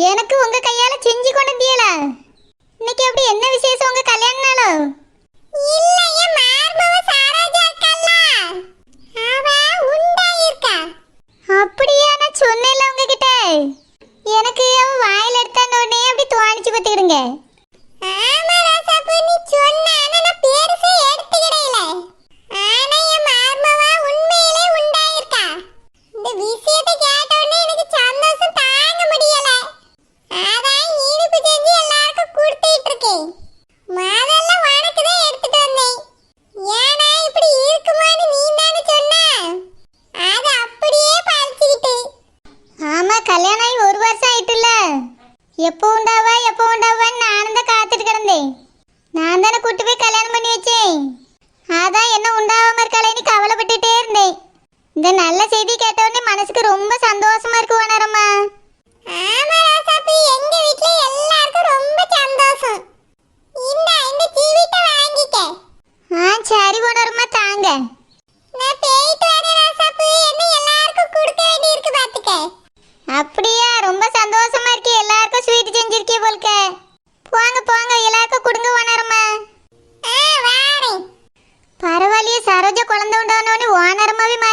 எனக்கு உங்க கையால செஞ்சு கொண்டு வந்தியல இன்னைக்கு அப்படி என்ன விசேஷம் உங்க கல்யாண நாளோ? இல்லையே மார்பவ சாராஜா அக்கல்ல அவ இருக்கா அப்படியா நான் சொன்னேல உங்ககிட்ட. எனக்கு அவ வாயில எடுத்தான அப்படி தோணிச்சு பத்திடுங்க ஆமா நீ சொன்ன நான் பேருசே எப்பவும்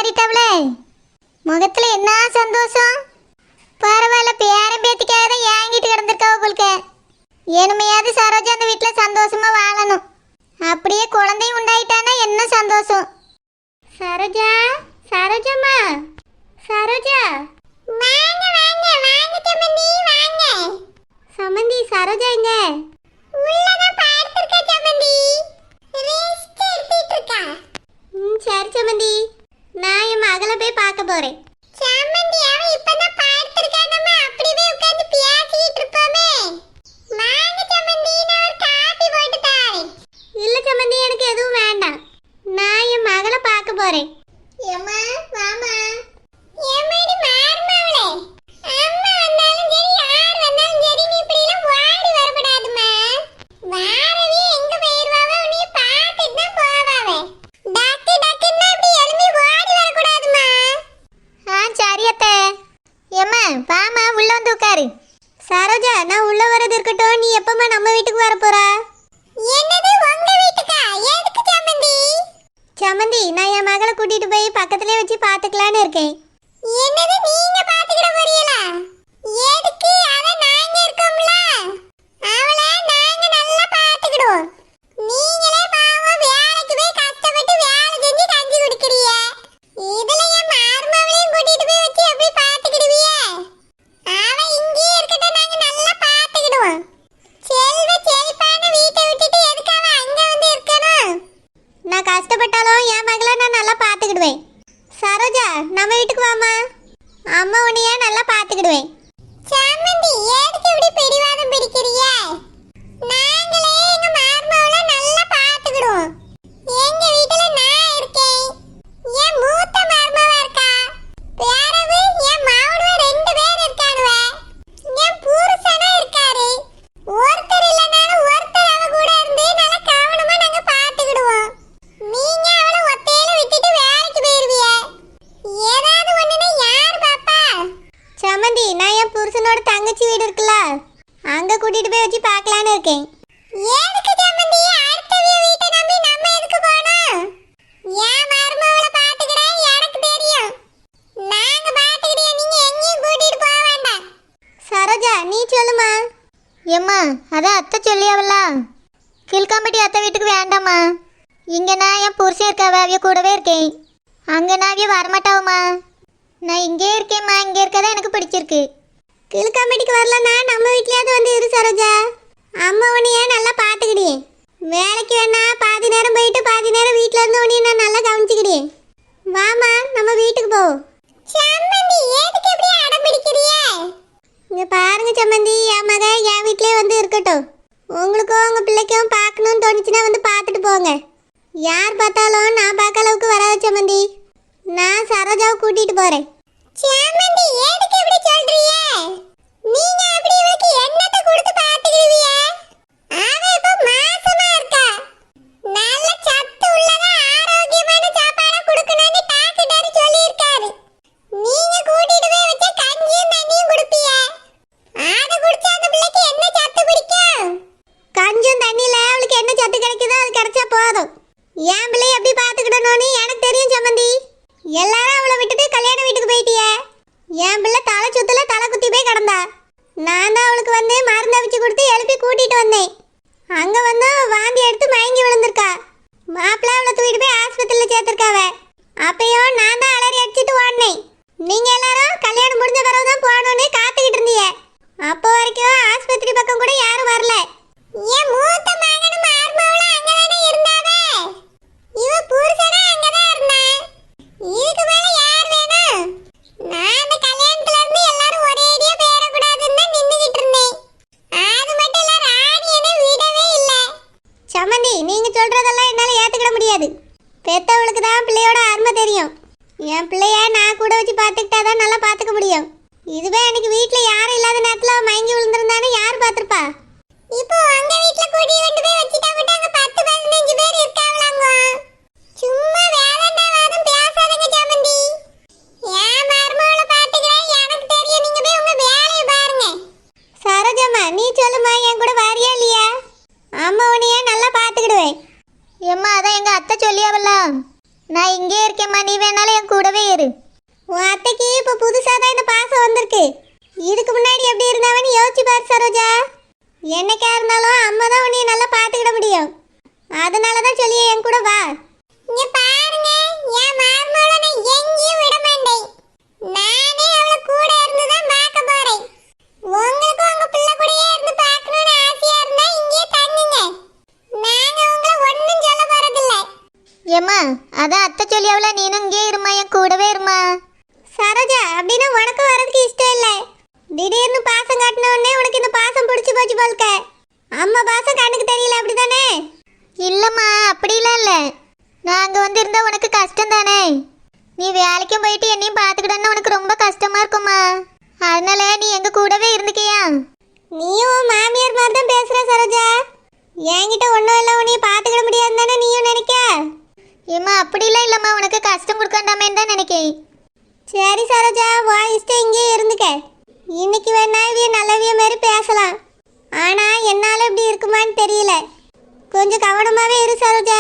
ஓனரமாவே முகத்துல என்ன சந்தோஷம்? பரவாயில்ல பேரன் பேத்திக்காக தான் ஏங்கிட்டு கிடந்திருக்காவ போல்க. இனிமையாவது சரோஜா அந்த வீட்டில் சந்தோஷமா வாழணும். அப்படியே குழந்தையும் உண்டாயிட்டானா என்ன சந்தோஷம்? சரோஜா சரோஜம்மா. சரோஜா. வாங்க வாங்க வாங்க சமந்தி வாங்க. சமந்தி சரோஜா எங்க உள்ளதான் பார்த்திருக்க சமந்தி. ரெஸ்ட் எடுத்துட்டு இருக்கா. ம் சரி சமந்தி. நான் என் மகளை போய் பார்க்க போறேன். சம்மந்தி அவன் இப்பதான் பார்த்திருக்கானம்மா அப்படியே உட்கார்ந்து பேசிட்டு இருப்போமே. வாங்க சம்மந்தி நான் ஒரு காபி போட்டு தாரேன். இல்ல சமந்தி எனக்கு எதுவும் வேண்டாம். நான் என் மகளை பார்க்க போறேன். ஏம்மா வாமா ஏம்மாடி மாறுமாவளே அம்மா வந்தாலும் சரி யார் வந்தாலும் சரி நீ இப்படி எல்லாம் ஓடி வரக்கூடாதும்மா வாரவே எங்க போயிருவாவ உன்னைய பார்த்துட்டு தான் போவாவே டக்கு டக்குன்னா இப்படி எழும்பி ஓடி வரக்கூடாதும்மா ஆ சரி அத்தை ஏம்மா வாமா உள்ள வந்து உட்காரு. சரோஜா நான் உள்ள வரது இருக்கட்டும். நீ எப்பமா நம்ம வீட்டுக்கு வர போறா? என்னது உங்க வீட்டுக்கா? எதுக்கு சம்மந்தி? சமந்தி நான் என் மகளை கூட்டிட்டு போய் பக்கத்துலயே வச்சு பாத்துக்கலான்னு இருக்கேன். என்னது நீங்க பாத்துக்கிட போறீங்களா? எதுக்கு? அவ நாங்க இருக்கோம்ல. அவளை நாங்க நல்லா பாத்துக்கிடுவோம் நீங்களே பாவம் வேலைக்கு போய் கஷ்டப்பட்டு வேலை செஞ்சு கஞ்சி குடிக்கிறீங்க இதுல என் மருமவளையும் கூட்டிட்டு போய் வச்சு எப்படி பாத்துக்கிடுவீங்க அவ இங்கேயே இருக்கட்டும் நாங்க நல்லா பாத்துக்கிடுவோம் செல்வ செழிப்பான வீட்டை விட்டுட்டு எதுக்கு அவ அங்க வந்து இருக்கணும் நான் கஷ்டப்பட்டாலும் என் மகளை நான் நல்லா பாத்துக்கிடுவேன் சரோஜா நம்ம வீட்டுக்கு வாமா அம்மா உன்னைய நல்லா பாத்துக்கிடுவேன் சாமந்தி ஏதுக்கு இப்படி பிடிவாதம் பிடிக்கிறீங்க? நாங்கள எங்க மார்மாவள நல்லா பாத்துக்கிடுவோம் எங்க வீட்டுல நான் இருக்கேன் என் மூத்த மார்மாவா இருக்கா பேரவு என் மாவனுவ ரெண்டு பேர் இருக்கானுவ என் புருஷனும் இருக்காரு ஒருத்தர் இல்லைனாலும் ஒருத்தர் அவ கூட இருந்து நல்லா கவனமா நாங்க பாத்துக்கிடுவோம் நீங்க அவளை ஒத்தையில விட்டுட்டு வேலைக்கு போயிருவீங்க ஏதாவது ஒண்ணுன்னா யார் பாப்பா சமந்தி நான் என் புருஷனோட தங்கச்சி வீடு இருக்குல்ல அங்க கூட்டிட்டு போய் வச்சு பார்க்கலான்னு இருக்கேன் எதுக்கு சம்மந்தி அடுத்தவிய வீட்டை நம்பி நம்ம எதுக்கு போனோம் என் மருமவளை பாத்துக்கிறேன் எனக்கு தெரியும் நாங்க பாத்துக்கிறோம் நீங்க எங்கேயும் கூட்டிட்டு போக வேண்டாம் சரோஜா நீ சொல்லுமா ஏம்மா அதான் அத்தை சொல்லியாவல்ல கில்காம்பட்டி அத்தை வீட்டுக்கு வேண்டாம்மா. இங்கே நான் என் புருஷன் இருக்காவ அவிய கூடவே இருக்கேன். அங்கே நான் அவிய வரமாட்டாவுமா நான் இங்கே இருக்கேம்மா இங்கே இருக்கதான் எனக்கு பிடிச்சிருக்கு. கில்காம்பட்டிக்கு வரலன்னா நம்ம வீட்லேயாவது வந்து இரு சரோஜா. அம்மா உன்னைய நல்லா பார்த்துக்கிடியே வேலைக்கு வேணா பாதி நேரம் போயிட்டு பாதி நேரம் வீட்டில் இருந்து உன்னைய நான் நல்லா கவனிச்சுக்கிடியே வாமா நம்ம வீட்டுக்கு போ. சம்மந்தி ஏதுக்கு இப்படி அடம் பிடிக்கிறியே? இங்க பாருங்க சம்மந்தி என் மக என் வீட்லயே வந்து இருக்கட்டும். உங்களுக்கும் உங்க பிள்ளைக்கும் பார்க்கணும்னு தோணுச்சுன்னா வந்து பார்த்துட்டு போங்க. யார் பார்த்தாலும் நான் பார்க்க அளவுக்கு வராது சம்மந்தி நான் சரோஜாவை கூட்டிட்டு போறேன். சம்மந்தி எதுக்கு இப்படி சொல்றீங்க? நீங்க அப்படி இவளுக்கு என்னத்தை கொடுத்து பாத்துக்கிறீங்க கூட்டிட்டு வந்தேன். அங்க வந்து வாந்தி எடுத்து மயங்கி விழுந்திருக்கா. மாப்பிள்ள அவளை தூக்கிட்டு போய் ஆஸ்பத்திரியில் சேர்த்துருக்காவ. அப்பயோ நான் தான் அலறி அடிச்சிட்டு ஓடினேன். நீங்க எல்லாரும் கல்யாணம் முடிஞ்ச பிறகு தான் போகணும்னு காத்துக்கிட்டு இருந்தீங்க. அப்போ வரைக்கும் ஆஸ்பத்திரி பக்கம் கூட யாரும் வரல. ஏன் மூத்த மகனும் ஆத்மாவும் அங்க தானே இருந்தாவே. இவ புருஷனா அங்க தான் இருந்தா அத்தை சொல்லியாவல்ல நான் இங்கே இருக்கேம்மா நீ வேணாலும் என் கூடவே இரு. உன் அத்தைக்கு இப்போ புதுசாக தான் இந்த பாசம் வந்திருக்கு. இதுக்கு முன்னாடி எப்படி இருந்தாவன்னு யோசிச்சு பாரு சரோஜா. என்னைக்கா இருந்தாலும் அம்மா தான் உன்னைய நல்லா பார்த்துக்கிட முடியும். அதனால தான் சொல்லியே என் கூட வா. இங்க பாருங்க என் மருமகளை நான் எங்கேயும் விட மாட்டேன். நான் அவளை கூட இருந்து தான் பார்க்க போறேன் உங்களுக்கு உங்க பிள்ளை கூடயே இருந்து பார்க்கணும்னு ஆசையா இருந்தா இங்கேயே தங்குங்க நாங்க உங்களை ஒண்ணும் சொல்ல போறதில்ல ஏம்மா சொல்லியாவல நீனும் இங்கே இருமா என் கூடவே இருமா. சரோஜா அப்படின்னா உனக்கு வரதுக்கு இஷ்டம் இல்லை. திடீர்னு பாசம் காட்டின உடனே உனக்கு இந்த பாசம் பிடிச்சி போச்சு போல்க அம்மா பாசம் கண்ணுக்கு தெரியல அப்படிதானே? இல்லைம்மா அப்படிலாம் இல்லை. அங்கே வந்து உனக்கு கஷ்டம் தானே? நீ வேலைக்கும் போயிட்டு என்னையும் பார்த்துக்கிட்டோன்னா உனக்கு ரொம்ப கஷ்டமா இருக்குமா? அதனால நீ எங்க கூடவே இருந்துக்கியா? நீயும் மாமியார் மாதிரி தான் பேசுற சரோஜா. என்கிட்ட ஒன்றும் இல்லை உன்னைய பார்த்துக்கிட முடியாதுன்னு தானே நீயும் நினைக்க? ஏம்மா அப்படிலாம் இல்லைம்மா உனக்கு கஷ்டம் கொடுக்கண்டாமேன்னு தான் நினைக்கேன் சரி சரோஜா வா இஷ்டம் இங்கேயே இருந்துக்க. இன்னைக்கு வேணா இவிய நல்லவிய மாதிரி பேசலாம். ஆனா என்னால இப்படி இருக்குமான்னு தெரியல. கொஞ்சம் கவனமாவே இரு சரோஜா.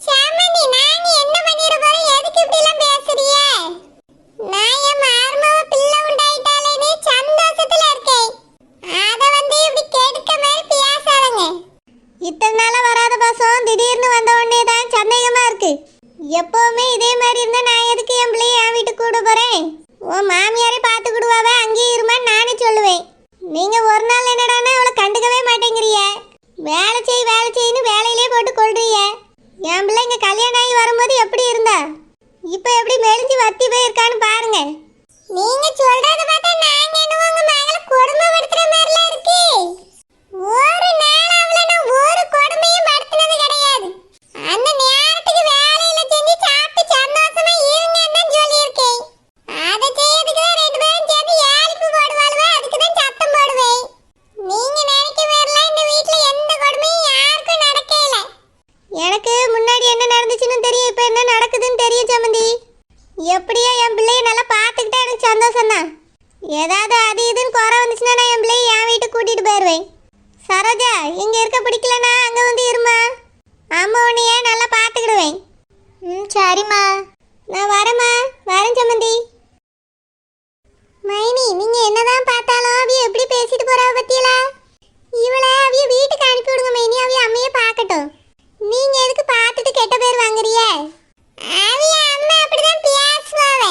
சாமந்தி நாங்க என்ன பண்ணிட போறேன் எதுக்கு இப்படி எல்லாம் பேசுறிய? நான் என் மருமக பிள்ளை உண்டாயிட்டாலேன்னு சந்தோஷத்துல இருக்கேன் அத வந்து இப்படி கெடுக்க மாதிரி பேசாதங்க இத்தனை நாளா வராத பாசம் திடீர்னு வந்த உடனே தான் சந்தேகமா இருக்கு எப்பவுமே இதே மாதிரி இருந்தா நான் எதுக்கு என் பிள்ளைய என் வீட்டுக்கு கூட போறேன் உன் மாமியாரே பார்த்துக்கிடுவாவ அங்கேயே இருமான்னு நானே சொல்லுவேன் நீங்க ஒரு நாள் என்னடான்னா அவளை கண்டுக்கவே மாட்டேங்கிறீங்க வேலை செய் வேலை செய்யு வேலையிலே போட்டு கொள்றீங்க என் பிள்ளை இங்க கல்யாணம் ஆகி வரும்போது எப்படி இருந்தா இப்போ எப்படி மெலிஞ்சு வத்தி போயிருக்கான்னு பாருங்க நீங்க சொல்றத பார்த்தா நாங்க என்ன உங்க மகளை கொடுமைப்படுத்துற மாதிரில இருக்கு ஒரு நாள் அவளை நான் ஒரு கொடுமையும் படுத்தினது கிடையாது அந்த நேரத்துக்கு வேலையில செஞ்சு சாப்பிட்டு சந்தோஷமா இருங்கன்னு தான் சொல்லியிருக்கேன் அதை செய்யறதுக்கு தான் ரெண்டு பேரும் சேர்ந்து ஏழிப்பு போடுவாளுவ அதுக்கு தான் சத்தம் போடுவேன் நீங்க நினைக்க வரல இந்த வீட்ல எந்த கொடுமையும் யாருக்கும் நடக்கல எனக்கு முன்னாடி என்ன நடந்துச்சுன்னு தெரியும் இப்போ என்ன நடக்குதுன்னு தெரியும் சம்மந்தி எப்படியோ என் பிள்ளைய நல்லா பார்த்துக்கிட்டா எனக்கு சந்தோஷம் தான் ஏதாவது அது இதுன்னு குறை வந்துச்சுன்னா நான் என் பிள்ளைய என் வீட்டுக்கு கூட்டிகிட்டு போயிடுவேன் சரோஜா இங்கே நான் அங்கே வந்து இருமா. அம்மா உன்னைய நல்லா பார்த்துக்கிடுவேன். ம் சரிம்மா. நான் வரேம்மா. வரேன் சம்மந்தி. மைனி நீங்க என்னதான் பார்த்தாலும் அவிய எப்படி பேசிட்டு போறாவ பத்தியலா? இவளை அவிய வீட்டுக்கு அனுப்பி விடுங்க மைனி. அவிய அம்மைய பார்க்கட்டும். நீங்க எதுக்கு பார்த்துட்டு கெட்ட பேர் வாங்குறிய அவிய அம்மா அப்படிதான் பேசுவாவே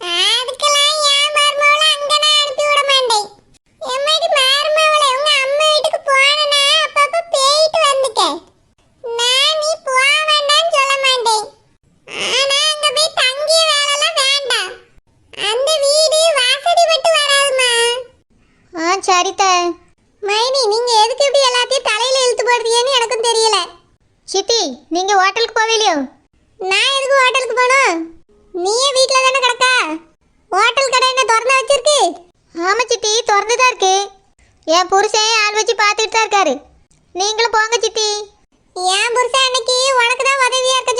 அதுக்கெல்லாம் என் மருமவளை அங்க நான் அனுப்பி விட மாட்டேன் எம்மாடி மருமவளை உங்க அம்மா வீட்டுக்கு போனா அப்பப்ப போயிட்டு வந்துக்க நான் நீ போக வேண்டாம்னு சொல்ல மாட்டேன் ஆனா அங்க போய் தங்கிய வேலைலாம் வேண்டாம் அந்த வீடு வாசடி விட்டு வராதுமா ஆ சரித்த மைனி நீங்க எதுக்கு இப்படி எல்லாத்தையும் தலையில இழுத்து போடுறீங்கன்னு எனக்கும் தெரியல. சித்தி நீங்க ஹோட்டலுக்கு போவீலையோ நான் எதுக்கு ஹோட்டலுக்கு போகணும்? நீயே வீட்டில் தானே கிடக்கா? ஹோட்டல் கடை என்ன திறந்து வச்சிருக்கு? ஆமா சித்தி திறந்து தான் இருக்கு. என் புருஷன் ஆள் வச்சு பார்த்துக்கிட்டு தான் இருக்காரு. நீங்களும் போங்க சித்தி. என் புருஷன் அன்னைக்கு உனக்கு தான் உதவியா இருக்க